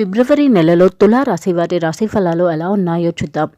ఫిబ్రవరి నెలలో తులా రాశి వారి రాశి ఫలాలు ఎలా ఉన్నాయో చూద్దాం.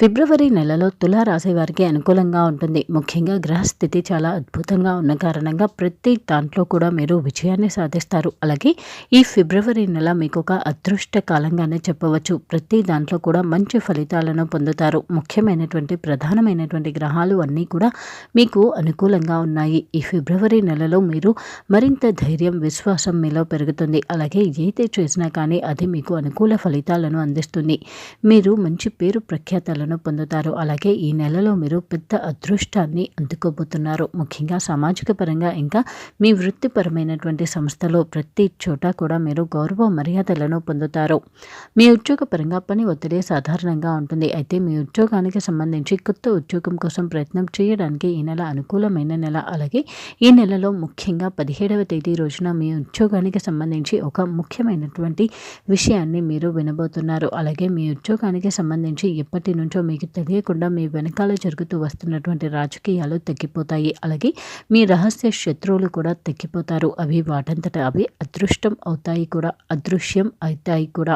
ఫిబ్రవరి నెలలో తులా రాసేవారికి అనుకూలంగా ఉంటుంది. ముఖ్యంగా గ్రహస్థితి చాలా అద్భుతంగా ఉన్న కారణంగా ప్రతి దాంట్లో కూడా మీరు విజయాన్ని సాధిస్తారు. అలాగే ఈ ఫిబ్రవరి నెల మీకు ఒక అదృష్ట కాలంగానే చెప్పవచ్చు. ప్రతి దాంట్లో కూడా మంచి ఫలితాలను పొందుతారు. ముఖ్యమైనటువంటి ప్రధానమైనటువంటి గ్రహాలు అన్నీ కూడా మీకు అనుకూలంగా ఉన్నాయి. ఈ ఫిబ్రవరి నెలలో మీరు మరింత ధైర్యం విశ్వాసం మీలో పెరుగుతుంది. అలాగే ఏదైతే చేసినా కానీ అది మీకు అనుకూల ఫలితాలను అందిస్తుంది. మీరు మంచి పేరు ప్రఖ్యాతలను పొందుతారు. అలాగే ఈ నెలలో మీరు పెద్ద అదృష్టాన్ని అందుకోబోతున్నారు. ముఖ్యంగా సామాజిక పరంగా ఇంకా మీ వృత్తిపరమైనటువంటి సంస్థలో ప్రతి చోట కూడా మీరు గౌరవ మర్యాదలను పొందుతారు. మీ ఉద్యోగపరంగా పని ఒత్తిడి సాధారణంగా ఉంటుంది. అయితే మీ ఉద్యోగానికి సంబంధించి కొత్త ఉద్యోగం కోసం ప్రయత్నం చేయడానికి ఈ నెల అనుకూలమైన నెల. అలాగే ఈ నెలలో ముఖ్యంగా పదిహేడవ తేదీ రోజున మీ ఉద్యోగానికి సంబంధించి ఒక ముఖ్యమైనటువంటి విషయాన్ని మీరు వినబోతున్నారు. అలాగే మీ ఉద్యోగానికి సంబంధించి ఎప్పటి నుంచో మీకు తెలియకుండా మీ వెనకాల జరుగుతూ వస్తున్నటువంటి రాజకీయాలు తగ్గిపోతాయి అలాగే మీ రహస్య శత్రువులు కూడా తగ్గిపోతారు అవి వాటంతట అవి అదృష్టం అవుతాయి కూడా అదృశ్యం అవుతాయి కూడా.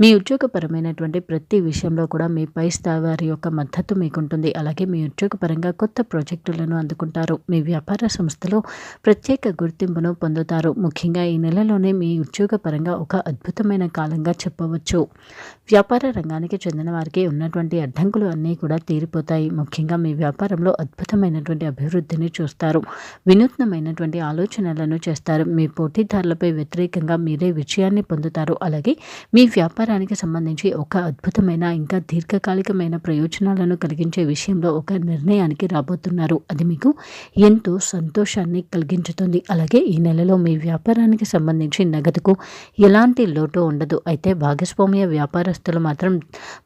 మీ ఉద్యోగపరమైనటువంటి ప్రతి విషయంలో కూడా మీ పై స్థాయి వారి యొక్క మద్దతు మీకుంటుంది. అలాగే మీ ఉద్యోగపరంగా కొత్త ప్రాజెక్టులను అందుకుంటారు. మీ వ్యాపార సంస్థలో ప్రత్యేక గుర్తింపును పొందుతారు. ముఖ్యంగా ఈ నెలలోనే మీ ఉద్యోగపరంగా ఒక అద్భుతమైన కాలంగా చెప్పవచ్చు. వ్యాపార రంగానికి చెందిన వారికి ఉన్నటువంటి అడ్డంకులు అన్నీ కూడా తీరిపోతాయి. ముఖ్యంగా మీ వ్యాపారంలో అద్భుతమైనటువంటి అభివృద్ధిని చూస్తారు. వినూత్నమైనటువంటి ఆలోచనలను చేస్తారు. మీ పోటీదారులపై వ్యతిరేకంగా మీరే విజయాన్ని పొందుతారు. అలాగే మీ వ్యాపారానికి సంబంధించి ఒక అద్భుతమైన ఇంకా దీర్ఘకాలికమైన ప్రయోజనాలను కలిగించే విషయంలో ఒక నిర్ణయానికి రాబోతున్నారు. అది మీకు ఎంతో సంతోషాన్ని కలిగించుతుంది. అలాగే ఈ నెలలో మీ వ్యాపారానికి సంబంధించి నగదుకు ఎలాంటి లోటు ఉండదు. అయితే భాగస్వామ్య వ్యాపారస్తులు మాత్రం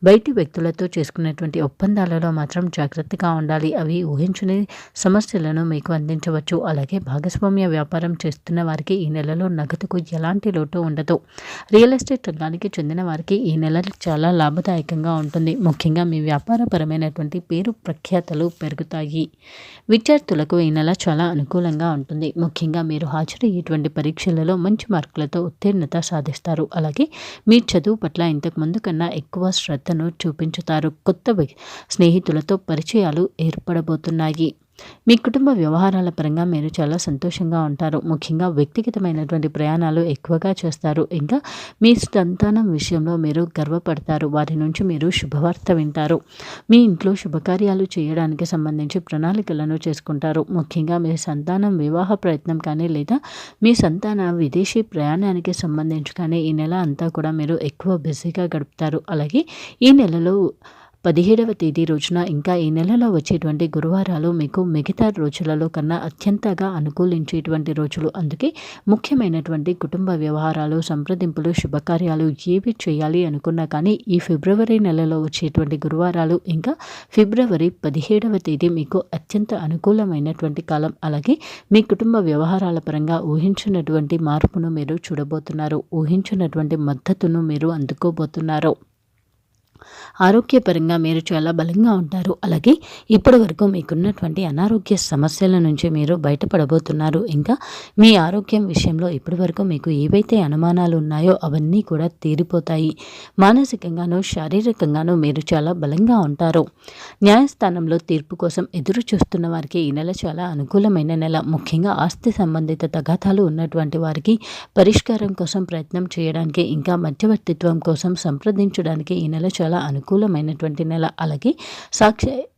బయటి వ్యక్తులతో చేసుకునేటువంటి ఒప్పందాలలో మాత్రం జాగ్రత్తగా ఉండాలి. అవి ఊహించని సమస్యలను మీకు అందించవచ్చు. అలాగే భాగస్వామ్య వ్యాపారం చేస్తున్న వారికి ఈ నెలలో నగదుకు ఎలాంటి లోటు ఉండదు. రియల్ ఎస్టేట్ రంగానికి చెందిన వారికి ఈ నెల చాలా లాభదాయకంగా ఉంటుంది. ముఖ్యంగా మీ వ్యాపారపరమైనటువంటి పేరు ప్రఖ్యాతలు పెరుగుతాయి. విద్యార్థులకు ఈ నెల చాలా అనుకూలంగా ఉంటుంది. ముఖ్యంగా మీరు హాజరయ్యేటువంటి పరీక్షలలో మంచి మార్కులతో ఉత్తీర్ణత సాధిస్తారు. అలాగే మీ చదువు పట్ల ఇంతకుముందు కన్నా ఎక్కువ శ్రద్ధను చూపించుతారు కొత్త స్నేహితులతో పరిచయాలు ఏర్పడబోతున్నాయి. మీ కుటుంబ వ్యవహారాల పరంగా మీరు చాలా సంతోషంగా ఉంటారు. ముఖ్యంగా వ్యక్తిగతమైనటువంటి ప్రయాణాలు ఎక్కువగా చేస్తారు. ఇంకా మీ సంతానం విషయంలో మీరు గర్వపడతారు. వారి నుంచి మీరు శుభవార్త వింటారు. మీ ఇంట్లో శుభకార్యాలు చేయడానికి సంబంధించి ప్రణాళికలను చేసుకుంటారు. ముఖ్యంగా మీ సంతానం వివాహ ప్రయత్నం కానీ లేదా మీ సంతాన విదేశీ ప్రయాణానికి సంబంధించి కానీ ఈ నెల అంతా కూడా మీరు ఎక్కువ బిజీగా గడుపుతారు. అలాగే ఈ నెలలో పదిహేడవ తేదీ రోజున ఇంకా ఈ నెలలో వచ్చేటువంటి గురువారాలు మీకు మిగతా రోజులలో కన్నా అత్యంతగా అనుకూలించేటువంటి రోజులు. అందుకే ముఖ్యమైనటువంటి కుటుంబ వ్యవహారాలు సంప్రదింపులు శుభకార్యాలు ఏవి చేయాలి అనుకున్నా కానీ ఈ ఫిబ్రవరి నెలలో వచ్చేటువంటి గురువారాలు ఇంకా ఫిబ్రవరి పదిహేడవ తేదీ మీకు అత్యంత అనుకూలమైనటువంటి కాలం. అలాగే మీ కుటుంబ వ్యవహారాల పరంగా ఊహించినటువంటి మార్పును మీరు చూడబోతున్నారు. ఊహించినటువంటి మద్దతును మీరు అందుకోబోతున్నారు. ఆరోగ్యపరంగా మీరు చాలా బలంగా ఉంటారు. అలాగే ఇప్పటి వరకు మీకున్నటువంటి అనారోగ్య సమస్యల నుంచి మీరు బయటపడబోతున్నారు. ఇంకా మీ ఆరోగ్యం విషయంలో ఇప్పటి వరకు మీకు ఏవైతే అనుమానాలు ఉన్నాయో అవన్నీ కూడా తీరిపోతాయి. మానసికంగానూ శారీరకంగానూ మీరు చాలా బలంగా ఉంటారు. న్యాయస్థానంలో తీర్పు కోసం ఎదురు చూస్తున్న వారికి ఈ నెల చాలా అనుకూలమైన నెల. ముఖ్యంగా ఆస్తి సంబంధిత తగాదాలు ఉన్నటువంటి వారికి పరిష్కారం కోసం ప్రయత్నం చేయడానికి ఇంకా మధ్యవర్తిత్వం కోసం సంప్రదించడానికి ఈ నెల చాలా అనుకూలమైనటువంటి నెల. అలాగే సాక్షి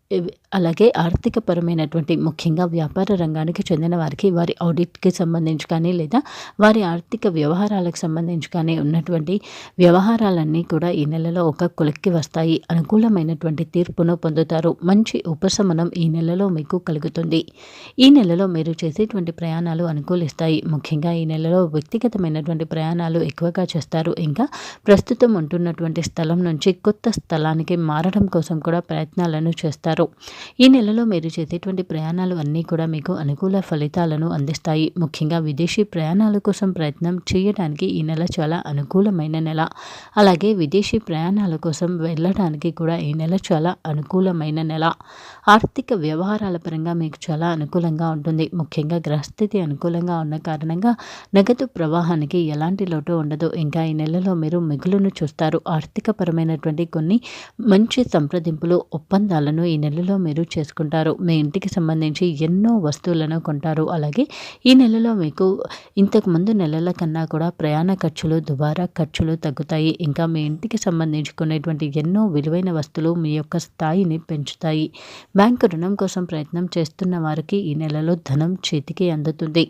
అలాగే ఆర్థిక పరమైనటువంటి ముఖ్యంగా వ్యాపార రంగానికి చెందిన వారికి వారి ఆడిట్కి సంబంధించి కానీ లేదా వారి ఆర్థిక వ్యవహారాలకు సంబంధించి కానీ ఉన్నటువంటి వ్యవహారాలన్నీ కూడా ఈ నెలలో ఒక కొలక్కి వస్తాయి. అనుకూలమైనటువంటి తీర్పును పొందుతారు. మంచి ఉపశమనం ఈ నెలలో మీకు కలుగుతుంది. ఈ నెలలో మీరు చేసేటువంటి ప్రయాణాలు అనుకూలిస్తాయి. ముఖ్యంగా ఈ నెలలో వ్యక్తిగతమైనటువంటి ప్రయాణాలు ఎక్కువగా చేస్తారు. ఇంకా ప్రస్తుతం ఉంటున్నటువంటి స్థలం నుంచి కొత్త స్థలానికి మారడం కోసం కూడా ప్రయత్నాలను చేస్తారు. ఈ నెలలో మీరు చేసేటువంటి ప్రయాణాలు అన్నీ కూడా మీకు అనుకూల ఫలితాలను అందిస్తాయి. ముఖ్యంగా విదేశీ ప్రయాణాల కోసం ప్రయత్నం చేయడానికి ఈ నెల చాలా అనుకూలమైన నెల. అలాగే విదేశీ ప్రయాణాల కోసం వెళ్ళడానికి కూడా ఈ నెల చాలా అనుకూలమైన నెల. ఆర్థిక వ్యవహారాల పరంగా మీకు చాలా అనుకూలంగా ఉంటుంది. ముఖ్యంగా గ్రహస్థితి అనుకూలంగా ఉన్న కారణంగా నగదు ప్రవాహానికి ఎలాంటి లోటు ఉండదు. ఇంకా ఈ నెలలో మీరు మిగులును చూస్తారు. ఆర్థిక పరమైనటువంటి కొన్ని మంచి సంప్రదింపులు ఒప్పందాలను ఈ నెలలో మీరు చేసుకుంటారు. మీ ఇంటికి సంబంధించి ఎన్నో వస్తువులను కొంటారు. అలాగే ఈ నెలలో మీకు ఇంతకుముందు నెలల కన్నా కూడా ప్రయాణ ఖర్చులు దుబారా ఖర్చులు తగ్గుతాయి. ఇంకా మీ ఇంటికి సంబంధించుకునేటువంటి ఎన్నో విలువైన వస్తువులు మీ యొక్క స్థాయిని పెంచుతాయి. బ్యాంకు రుణం కోసం ప్రయత్నం చేస్తున్న వారికి ఈ నెలలో ధనం చేతికి అందుతుంది.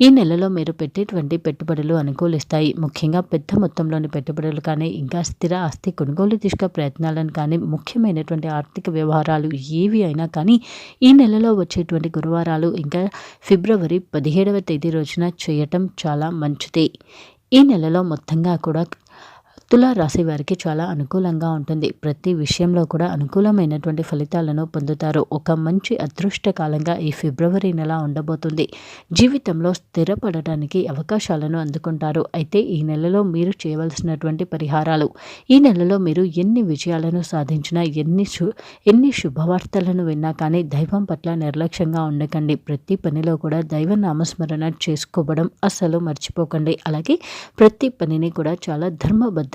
ఈ నెలలో మీరు పెట్టేటువంటి పెట్టుబడులు అనుకూలిస్తాయి. ముఖ్యంగా పెద్ద మొత్తంలోని పెట్టుబడులు కానీ ఇంకా స్థిర ఆస్తి కొనుగోలు దిశగా ప్రయత్నాలను కానీ ముఖ్యమైనటువంటి ఆర్థిక వ్యవహారాలు ఏవి అయినా కానీ ఈ నెలలో వచ్చేటువంటి గురువారాలు ఇంకా ఫిబ్రవరి పదిహేడవ తేదీ రోజున చేయటం చాలా మంచిది. ఈ నెలలో మొత్తంగా కూడా తులా రాశి వారికి చాలా అనుకూలంగా ఉంటుంది. ప్రతి విషయంలో కూడా అనుకూలమైనటువంటి ఫలితాలను పొందుతారు. ఒక మంచి అదృష్టకాలంగా ఈ ఫిబ్రవరి నెల ఉండబోతుంది. జీవితంలో స్థిరపడటానికి అవకాశాలను అందుకుంటారు. అయితే ఈ నెలలో మీరు చేయవలసినటువంటి పరిహారాలు. ఈ నెలలో మీరు ఎన్ని విజయాలను సాధించినా ఎన్ని శు ఎన్ని శుభవార్తలను విన్నా కానీ దైవం పట్ల నిర్లక్ష్యంగా ఉండకండి. ప్రతి పనిలో కూడా దైవ నామస్మరణ చేసుకోవడం అస్సలు మర్చిపోకండి. అలాగే ప్రతి పనిని కూడా చాలా ధర్మబద్ధ